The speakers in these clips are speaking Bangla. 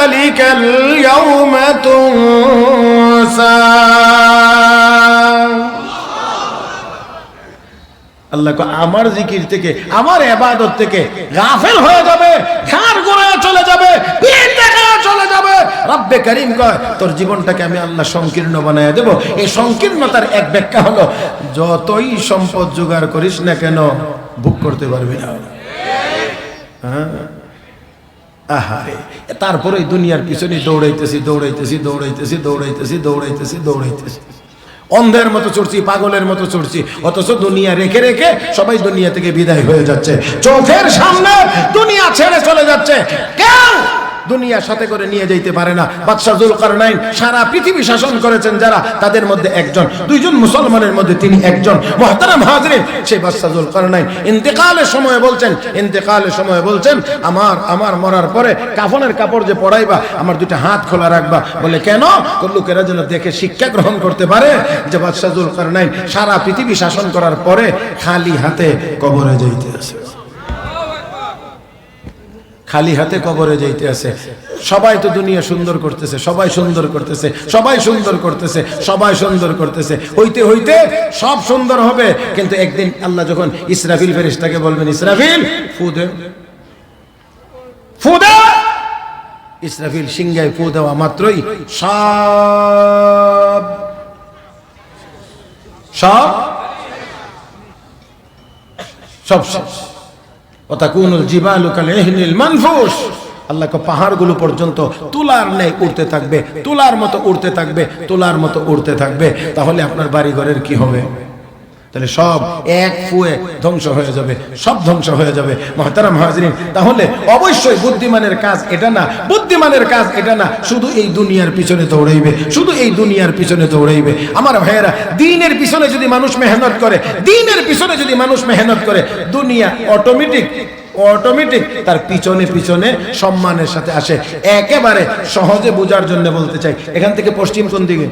ذلك اليوم تنسى আল্লাহ কয়, আমার জিকির থেকে আমার এবাদত থেকে গাফেল হয়ে যাবে ঘাড় গোড়ায় চলে যাবে পিঠ দেখায় চলে যাবে রব্বে করিম কয় তোর জীবনটাকে আমি আল্লাহ সংকীর্ণ বানায় দেব এই সংকীর্ণতার এক ব্যাখ্যা হলো যতই সম্পদ জোগাড় করিস না কেন ভোগ করতে পারবি না হ্যাঁ তারপরে দুনিয়ার পিছনে দৌড়াইতেছি দৌড়াইতেছি দৌড়াইতেছি দৌড়াইতেছি দৌড়াইতেছি দৌড়াইতেছি। অন্ধের মতো চড়ছি, পাগলের মতো চড়ছি, অথচ দুনিয়া রেখে রেখে সবাই দুনিয়া থেকে বিদায় হয়ে যাচ্ছে। চোখের সামনে দুনিয়া ছেড়ে চলে যাচ্ছে। কেউ দুনিয়ার সাথে করে নিয়ে যাইতে পারে না। বাদশাহ জুলকারনাইন সারা পৃথিবী শাসন করেছেন যারা, তাদের মধ্যে একজন। দুইজন মুসলমানের মধ্যে তিনি একজন। মহতারাম হাজরিন, সেই বাদশাহ জুলকারনাইন ইন্তেকালের সময় বলছেন, ইন্তেকালের সময় বলছেন, আমার আমার মরার পরে কাফনের কাপড় যে পড়াইবা আমার দুটো হাত খোলা রাখবা। বলে, কেন? লোকেরা যেন দেখে শিক্ষা গ্রহণ করতে পারে যে বাদশাহ জুলকারনাইন সারা পৃথিবী শাসন করার পরে খালি হাতে কবরে যাইতে আছে। খালি হাতে কবরে যাইতে আছে। সবাই তো দুনিয়া সুন্দর করতেছে, সবাই সুন্দর করতেছে, সবাই সুন্দর করতেছে, সবাই সুন্দর করতেছে। হইতে হইতে সব সুন্দর হবে। কিন্তু একদিন আল্লাহ যখন ইসরাফিল ফেরেশতাকে বলবেন, ইসরাফিল, ফু দে। ফু দে! ইসরাফিল সিংহায় ফু দেওয়া মাত্রই সব সব সব শেষ। অতাকুনুল জিবালু কাল ইহনিল মানফুস। আল্লাহ পাহাড়গুলো পর্যন্ত তুলার নেই উড়তে থাকবে, তুলার মতো উড়তে থাকবে, তুলার মতো উড়তে থাকবে। তাহলে আপনার বাড়িঘরের কি হবে? তাহলে সব এক ফুয়ে ধ্বংস হয়ে যাবে, সব ধ্বংস হয়ে যাবে। মহতারাম হাজরিন, তাহলে অবশ্যই বুদ্ধিমানের কাজ এটা না, বুদ্ধিমানের কাজ এটা না, শুধু এই দুনিয়ার পিছনে দৌড়াইবে, শুধু এই দুনিয়ার পিছনে দৌড়াইবে। আমার ভাইয়েরা, দিনের পিছনে যদি মানুষ মেহনত করে, দিনের পিছনে যদি মানুষ মেহনত করে, দুনিয়া অটোমেটিক অটোমেটিক তার পিছনে পিছনে সম্মানের সাথে আসে। একেবারে সহজে বোঝার জন্য বলতে চাই। এখান থেকে পশ্চিম কোন দিকে?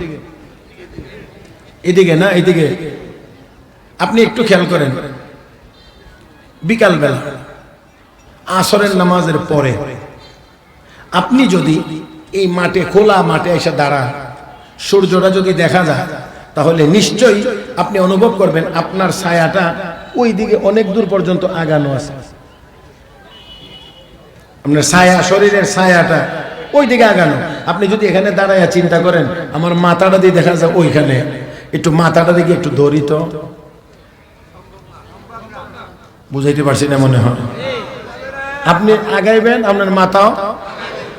এদিকে না, এদিকে? আপনি একটু খেয়াল করেন। বিকালবেলা, আসরের নামাজের পরে আপনি যদি এই মাঠে, খোলা মাঠে এসে দাঁড়ান, সূর্যটা যদি দেখা যায়, তাহলে নিশ্চয়ই আপনি অনুভব করবেন আপনার ছায়াটা ওই দিকে অনেক দূর পর্যন্ত আগানো আছে। আপনার ছায়া, শরীরের ছায়াটা ওই দিকে আগানো। আপনি যদি এখানে দাঁড়াইয়া চিন্তা করেন, আমার মাথাটা দিয়ে দেখা যায় ওইখানে। একটু মাথাটা দিকে একটু ধরিত। বুঝাইতে পারছি না মনে হয়। আপনি আগাইবেন আপনার মাথাও।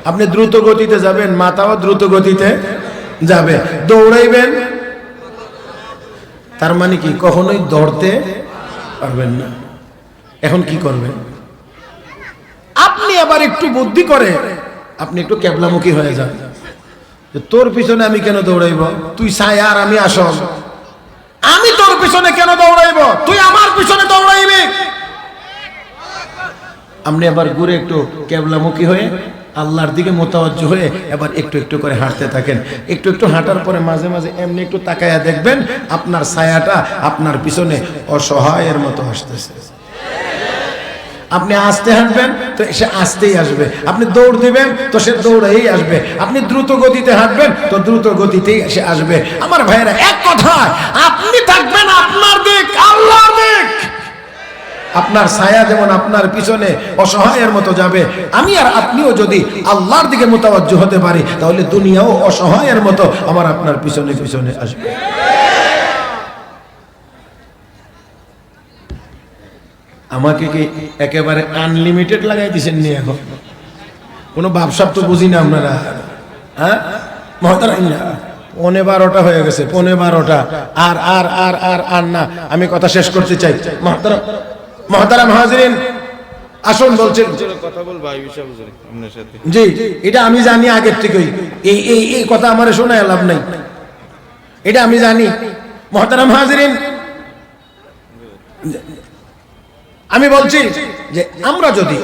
আপনি দ্রুত গতিতে যাবেন, মাথাও দ্রুত গতিতে যাবে। দৌড়াইবেন। তার মানে কি? কখনোই দৌড়তে পারবেন না। এখন কি করবেন? আপনি আবার একটু বুদ্ধি করে আপনি একটু ক্যাবলামুখী হয়ে যান। তোর পিছনে আমি কেন দৌড়াইব? তুই ছায়া আর আমি আসল। আমি তোর পিছনে কেন দৌড়াইব? তুই আমার পিছনে দৌড়াইবি। আপনি আবার ঘুরে একটু কেবলামুখী হয়ে আল্লাহর দিকে মোতাবজ্জ হয়ে এবার একটু একটু করে হাঁটতে থাকেন। একটু একটু হাঁটার পরে মাঝে মাঝে এমনি একটু তাকায়া দেখবেন আপনার ছায়াটা আপনার পিছনে অসহায়ের মতো আসতেছে। আপনি আস্তে হাঁটবেন, তো সে আস্তেই আসবে। আপনি দৌড় দিবেন, তো সে দৌড়েই আসবে। আপনি দ্রুত গতিতে হাঁটবেন, তো দ্রুত গতিতেই সে আসবে। আমার ভাইয়েরা, এক কথায়, আপনি থাকবেন আপনার দিক, আল্লাহর দিক। আপনার ছায়া যেমন আপনার পিছনে অসহায়ের মতো যাবে, আমি আর আপনিও যদি আল্লাহর দিকে মোতাবজ্জ হতে পারি, তাহলে দুনিয়াও অসহায়ের মতো আমার আপনার পিছনে পিছনে আসবে। আমাকে কি একেবারে আনলিমিটেড লাগাই দিছেন নি এখন? কোনো ব্যবসা তো বুঝি না আপনারা। হ্যাঁ? মহতারাম না পনে বারোটা হয়ে গেছে, পনে বারোটা। আর আর আর আর আর না, আমি কথা শেষ করতে চাই। মহতারাম মহতারাম হাজরিন, আসুন বলছেন। জি, এটা আমি জানি আগের থেকেই। এই এই এই কথা আমার শোনায় লাভ নাই। এটা আমি জানি। মহতারাম হাজরিন আমি বলছি যে আমরা যদি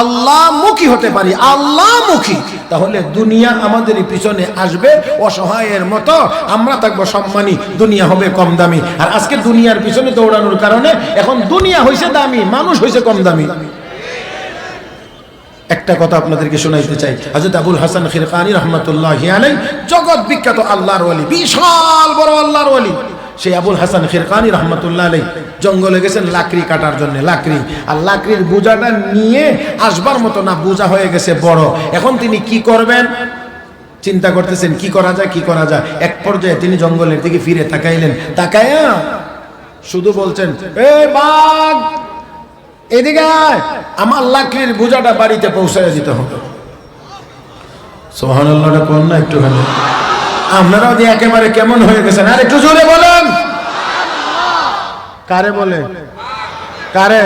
আল্লাহ মুখী হতে পারি আল্লাহ মুখী তাহলে দুনিয়া আমাদের পিছনে আসবে অসহায়ের মতো। আমরা থাকব সম্মানী, দুনিয়া হবে কম দামি আর আজকে দুনিয়ার পিছনে দৌড়ানোর কারণে এখন দুনিয়া হয়েছে দামি, মানুষ হয়েছে কম দামি একটা কথা আপনাদেরকে শোনাইতে চাই। হযরত আবুল হাসান খিরকানি রহমাতুল্লাহি জগৎ বিখ্যাত আল্লাহর বিশাল বড় আল্লাহর ওলি সেই আবুল হাসান খিরকানি রহমাতুল্লাহ আলাই জঙ্গলে গেছেন লাকড়ি কাটার জন্য, লাকড়ি। আর লাকড়ির বোঝাটা নিয়ে আসবার মতো না, বোঝা হয়ে গেছে বড়। এখন তিনি কি করবেন? চিন্তা করতেছেন, কি করা যায়, কি করা যায়? এক পর্যায়ে তিনি জঙ্গলের দিকে ফিরে তাকাইলেন। তাকায়া শুধু বলছেন, এ বাঘ, এদিকে আমার লাকড়ির বোঝাটা বাড়িতে পৌঁছায় দিতে হবে। সোহান আল্লাহটা কোন না একটুখানি? আপনারাও যে একেবারে কেমন হয়ে গেছেন, আর একটু জোরে বলেন। কারে বলে? কারে?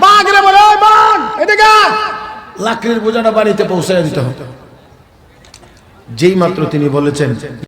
বাঘরে বলে "ওই বাঘ এদিকে আয়।" লাকড়ির বোঝাটা বাড়িতে পৌঁছে দিতে হবে। যেই মাত্র তিনি বলেছেন